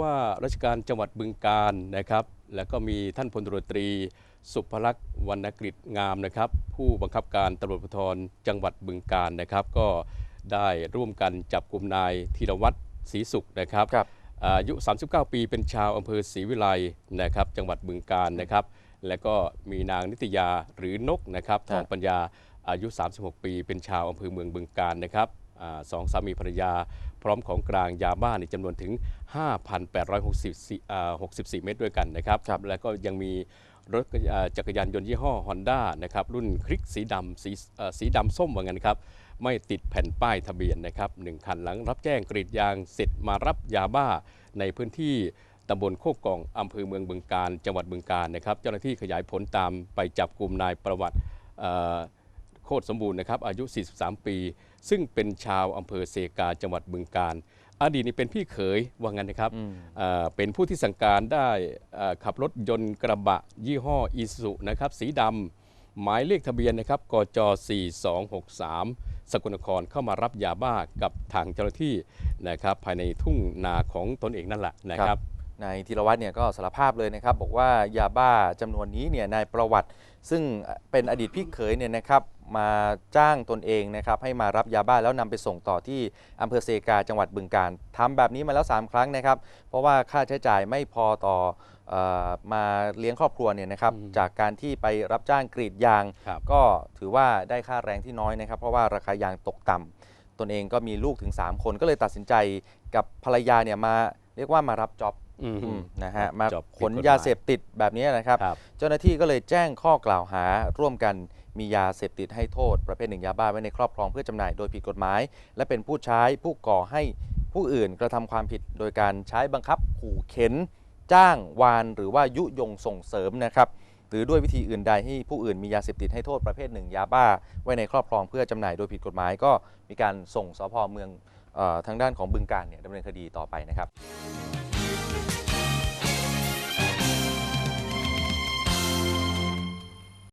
ว่าราชการจังหวัดบึงกาฬนะครับ แล้วก็มีท่านพลตำรวจตรี สุภลักษณ์วรรณกฤษงามนะครับ ผู้บังคับการตำรวจภูธรจังหวัดบึงกาฬนะครับ ก็ได้ร่วมกันจับกลุ่มนายธีรวัตรศรีสุขนะครับครับอายุ 39 ปีเป็นชาวอำเภอศรีวิไลนะครับ จังหวัดบึงกาฬนะครับ และก็มีนางนิตยาหรือนกนะครับทองปัญญาอายุ 36 ปี เป็นชาวอำเภอเมืองบึงกาฬนะครับอา สองสามีภรรยา พร้อมของกลางยาบ้าในจำนวนถึง 5,864อ่า64เม็ดด้วยกันนะครับครับแล้วก็ยังมีรถอ่าจักรยานยนต์ยี่ห้อ Honda นะครับรุ่นคลิกสีดำสีเอ่อสีดำส้มว่างั้นครับ ไม่ติดแผ่นป้ายทะเบียนนะครับหนึ่งคันหลังรับแจ้งกรีดยางเสร็จมารับยาบ้าในพื้นที่ตำบลโคกกองอำเภอเมืองบึงการ จังหวัดบึงการนะครับ เจ้าหน้าที่ขยายผลตามไปจับกลุ่มนายประวัติเอ่อ โคตรสมบูรณ์นะครับอายุ 43 ปี ซึ่งเป็นชาวอำเภอเซกาจังหวัดบึงการอดีตนี่เป็นพี่เขยว่างั้นนะครับอืมเอ่อเป็นผู้ที่สั่งการได้เอ่อขับรถยนต์กระบะยี่ห้ออีสุนะครับสีดำหมายเลขทะเบียนนะครับกจ 4263 สกลนครเข้ามารับยาบ้ากับทางเจ้าหน้าที่นะครับภายในทุ่งนาของตนเองนั่นแหละนะครับนายธีรวัตรเนี่ยก็สารภาพเลยนะครับ บอกว่ายาบ้าจำนวนนี้เนี่ยนายประวัติ ซึ่งเป็นอดีตพี่เขยเนี่ยนะครับ มาจ้างตนเองนะครับให้มารับยาบ้าแล้วนำไปส่งต่อที่อำเภอเซกาจังหวัดบึงการทำแบบนี้มาแล้ว 3 ครั้งนะครับ เพราะว่าค่าใช้จ่ายไม่พอต่อเออมาเลี้ยงครอบครัวเนี่ยนะครับอืมจากการที่ไปรับจ้างกรีดยางครับก็ถือว่าได้ค่าแรงที่น้อยนะครับ เพราะว่าราคายางตกต่ำตนเองก็มีลูกถึง 3 คนก็เลยตัดสินใจกับภรรยาเนี่ยมาเรียกว่ามารับจ็อบ อืมอืม นะฮะมาจ็อบขผิดนกฎหมยาเสพติดแบบนี้นะครับ ครับ เจ้าหน้าที่ก็เลยแจ้งข้อกล่าวหา ร่วมกันมียาเสพติดให้โทษ ประเภทหนึ่งยาบ้าไว้ในครอบครองเพื่อจำหน่ายโดยผิดกฎหมาย และเป็นผู้ใช้ผู้ก่อให้ผู้อื่นกระทำความผิด โดยการใช้บังคับขู่เข็น จ้างวานหรือว่ายุยงส่งเสริมนะครับ หรือด้วยวิธีอื่นใดให้ผู้อื่นมียาเสพติดให้โทษประเภทหนึ่งยาบ้า ไว้ในครอบครองเพื่อจำหน่ายโดยผิดกฎหมาย ก็มีการส่งสพเมืองเออทางด้านของบึงการเนี่ยดำเนินคดีต่อไปนะครับ